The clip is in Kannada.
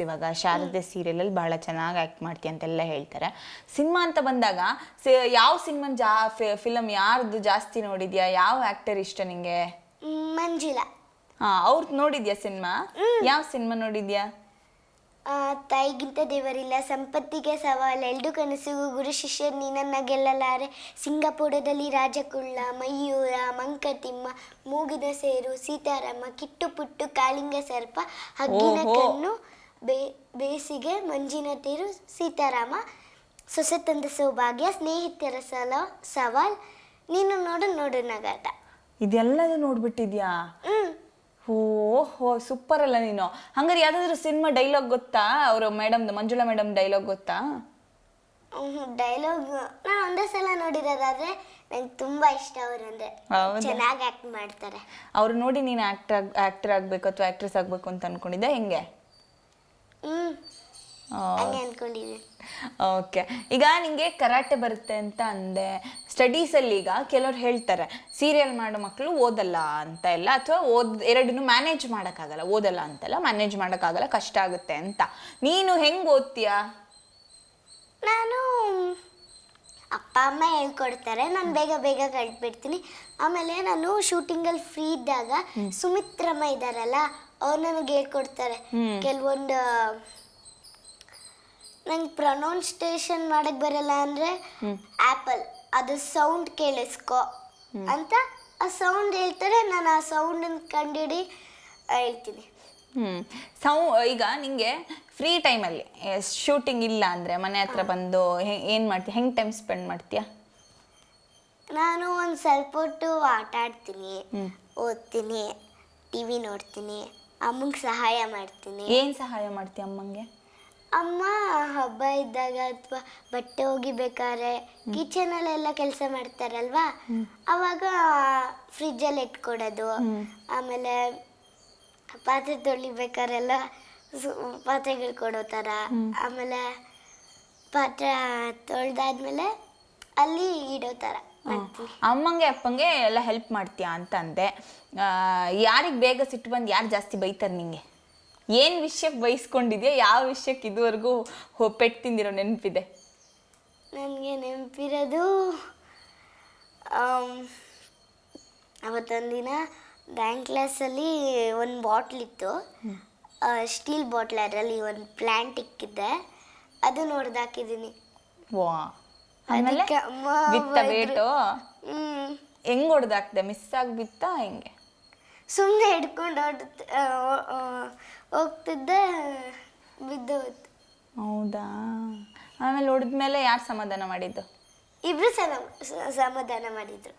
ಇವಾಗ ಶಾರದೆ ಸೀರಿಯಲಲ್ಲಿ ಬಹಳ ಚೆನ್ನಾಗಿ ಆಕ್ಟ್ ಮಾಡ್ತೀಯ ಅಂತೆಲ್ಲ ಹೇಳ್ತಾರೆ. ಸಿನಿಮಾ ಅಂತ ಬಂದಾಗ ಯಾವ ಸಿನಿಮಾ ಜಾ ಫಿಲಮ್ ಯಾರ್ದು ಜಾಸ್ತಿ ನೋಡಿದ್ಯಾ? ಯಾವ ಆಕ್ಟರ್ ಇಷ್ಟ ನಿಂಗೆ? ಮಂಜುಳಾ. ಹಾ ಅವ್ರದ್ದು ನೋಡಿದ್ಯಾ ಸಿನಿಮಾ? ಯಾವ ಸಿನಿಮಾ ನೋಡಿದ್ಯಾ? ತಾಯಿಗಿಂತ ದೇವರಿಲ್ಲ ಸಂಪತ್ತಿಗೆ ಸವಾಲ್ ಎಲ್ಡು ಕನಸಿಗೂ ಗುರು ಶಿಷ್ಯ ನೀನನ್ನ ಗೆಲ್ಲಲಾರೆ ಸಿಂಗಾಪುರದಲ್ಲಿ ರಾಜಕುಳ್ಳ ಮಯೂರ ಮಂಕತಿಮ್ಮ ಮೂಗಿನ ಸೇರು ಸೀತಾರಾಮ ಕಿಟ್ಟು ಪುಟ್ಟು ಕಾಳಿಂಗ ಸರ್ಪ ಹಗ್ಗಿನ ಕಣ್ಣು ಬೇ ಬೇಸಿಗೆ ಮಂಜಿನ ತಿರು ಸೀತಾರಾಮ ಸೊಸೆ ತಂದ ಸೌಭಾಗ್ಯ ಸ್ನೇಹಿತರ ಸಲ ಸವಾಲ್ ನೀನು ನೋಡು ನೋಡು ನಗಾಟ. ಇದೆಲ್ಲದೂ ನೋಡ್ಬಿಟ್ಟಿದ್ಯಾ? ಓಹೋ ಓ ಹೋ ಸೂಪರ್ ಅಲ್ಲ ನೀನು. ಹಂಗಾರೆ ಯಾವ್ದಾದ್ರು ಸಿನಿಮಾ ಡೈಲಾಗ್ ಗೊತ್ತಾ? ಅವರು ಮೇಡಮ್ ಮಂಜುಳಾ ಮೇಡಮ್ ಡೈಲಾಗ್ ಗೊತ್ತಾ? ಡೈಲಾಗ್ ನಾನು ಒಂದೇ ಸಲ ನೋಡಿರೋದಾದ್ರೆ ನಂಗೆ ತುಂಬ ಇಷ್ಟ ಅವರಂದ್ರೆ? ಚೆನ್ನಾಗಿ ಆಕ್ಟ್ ಮಾಡ್ತಾರೆ. ಅವ್ರು ನೋಡಿ ನೀನು ಆಕ್ಟರ್ ಆಕ್ಟರ್ ಆಗ್ಬೇಕು ಅಥವಾ ಆಕ್ಟ್ರೆಸ್ ಆಗ್ಬೇಕು ಅಂತ ಅನ್ಕೊಂಡಿದ್ದೆ. ಹಂಗೆ? ಅನ್ಕೊಂಡಿದ್ದೀನಿ ಓಕೆ. ಈಗ ನಿಂಗೆ ಕರಾಟೆ ಬರುತ್ತೆ ಅಂತ ಅಂದೆ. ಸ್ಟಡೀಸಲ್ಲಿ ಈಗ ಕೆಲವ್ರು ಹೇಳ್ತಾರೆ ಸೀರಿಯಲ್ ಮಾಡೋ ಮಕ್ಕಳು ಓದಲ್ಲ ಅಂತ ಎಲ್ಲ ಅಥವಾ ಓದ್ ಎರಡನ್ನೂ ಮ್ಯಾನೇಜ್ ಮಾಡೋಕ್ಕಾಗಲ್ಲ ಓದಲ್ಲ ಅಂತಲ್ಲ ಮ್ಯಾನೇಜ್ ಮಾಡೋಕ್ಕಾಗಲ್ಲ ಕಷ್ಟ ಆಗುತ್ತೆ ಅಂತ. ನೀನು ಹೆಂಗೆ ಓದ್ತೀಯಾ? ನಾನು ಅಪ್ಪ ಅಮ್ಮ ಹೇಳ್ಕೊಡ್ತಾರೆ ನಾನು ಬೇಗ ಬೇಗ ಕಲ್ತ್ಬಿಡ್ತೀನಿ ಆಮೇಲೆ ನಾನು ಶೂಟಿಂಗಲ್ಲಿ ಫ್ರೀ ಇದ್ದಾಗ ಸುಮಿತ್ರಮ್ಮ ಇದ್ದಾರಲ್ಲ ಅವ್ರು ನನಗೆ ಹೇಳ್ಕೊಡ್ತಾರೆ. ಕೆಲವೊಂದು ನಂಗೆ ಪ್ರೊನೌನ್ಸ್ಟೇಷನ್ ಮಾಡಕ್ ಬರಲ್ಲ ಅಂದ್ರೆ ಆಪಲ್ ಅದು ಸೌಂಡ್ ಕೇಳಿಸ್ಕೋ. ಅಂತ ಆ ಸೌಂಡ್ ಹೇಳ್ತಾರೆ ನಾನು ಆ ಸೌಂಡ್ ಕಂಡಿಡಿ ಹೇಳ್ತೀನಿ. ಹ್ಞೂ ಸೌ ಈಗ ನಿಂಗೆ ಫ್ರೀ ಟೈಮಲ್ಲಿ ಶೂಟಿಂಗ್ ಇಲ್ಲ ಅಂದರೆ ಮನೆ ಹತ್ರ ಬಂದು ಏನು ಮಾಡ್ತೀಯ ಹೆಂಗೆ ಟೈಮ್ ಸ್ಪೆಂಡ್ ಮಾಡ್ತೀಯಾ? ನಾನು ಒಂದು ಸ್ವಲ್ಪ ಹೊತ್ತು ಆಟ ಆಡ್ತೀನಿ ಓದ್ತೀನಿ ಟಿವಿ ನೋಡ್ತೀನಿ ಅಮ್ಮಂಗೆ ಸಹಾಯ ಮಾಡ್ತೀನಿ. ಏನು ಸಹಾಯ ಮಾಡ್ತೀಯ ಅಮ್ಮಂಗೆ? ಅಮ್ಮ ಹಬ್ಬ ಇದ್ದಾಗ ಅಥವಾ ಬಟ್ಟೆ ಒಗಿಬೇಕಾದ್ರೆ ಕಿಚನಲ್ಲೆಲ್ಲ ಕೆಲಸ ಮಾಡ್ತಾರಲ್ವಾ? ಅವಾಗ ಫ್ರಿಜ್ಜಲ್ಲಿ ಇಟ್ಕೊಡೋದು ಆಮೇಲೆ ಪಾತ್ರೆ ತೊಳಿಬೇಕಾರೆಲ್ಲ ಪಾತ್ರೆಗಳು ಕೊಡೋ ಥರ ಆಮೇಲೆ ಪಾತ್ರೆ ತೊಳೆದಾದ್ಮೇಲೆ ಅಲ್ಲಿ ಇಡೋ ಥರ ಅಮ್ಮಂಗೆ ಅಪ್ಪಂಗೆ ಎಲ್ಲ ಹೆಲ್ಪ್ ಮಾಡ್ತೀಯಾ ಅಂತ ಅಂದೆ ಯಾರಿಗೆ ಬೇಗ ಸಿಟ್ಟು ಬಂದು ಯಾರು ಜಾಸ್ತಿ ಬೈತಾರೆ ನಿಂಗೆ? ಏನು ವಿಷಯಕ್ಕೆ ಬಯಸ್ಕೊಂಡಿದ್ಯಾ ಯಾವ ವಿಷಯಕ್ಕೆ ಇದುವರೆಗೂ ಪೆಟ್ಟು ತಿಂದಿರೋ ನೆನಪಿದೆ? ನನಗೆ ನೆನಪಿರೋದು ಅವತ್ತೊಂದಿನ ಬ್ಯಾಂಕ್ ಕ್ಲಾಸಲ್ಲಿ ಒಂದು ಬಾಟ್ಲ್ ಇತ್ತು. ಸ್ಟೀಲ್ ಬಾಟ್ಲ್ ಅದರಲ್ಲಿ ಒಂದು ಪ್ಲ್ಯಾಂಟ್ ಇಕ್ಕಿದ್ದೆ. ಅದು ನೋಡ್ದಾಕಿದ್ದೀನಿ. ವಾ. ಆಮೇಲೆ ಬಿತ್ತ. ಬೇಟು ಹೆಂಗ್ ಹೊಡ್ದಾಕ್ದೆ? ಮಿಸ್ ಆಗಿ ಬಿತ್ತಾ ಹೆಂಗೆ? ಸುಮ್ಮನೆ ಹಿಡ್ಕೊಂಡು ಓಡುತ್ತೆ ಹೋಗ್ತಿದ್ದೆ ಬಿದ್ದು ಹೋಯ್ತು ಹೌದಾ? ಆಮೇಲೆ ಹೊಡೆದ್ಮೇಲೆ ಯಾರು ಸಮಾಧಾನ ಮಾಡಿದ್ದು? ಇಬ್ಬರು ಸಮ ಸಮಾಧಾನ ಮಾಡಿದ್ರು.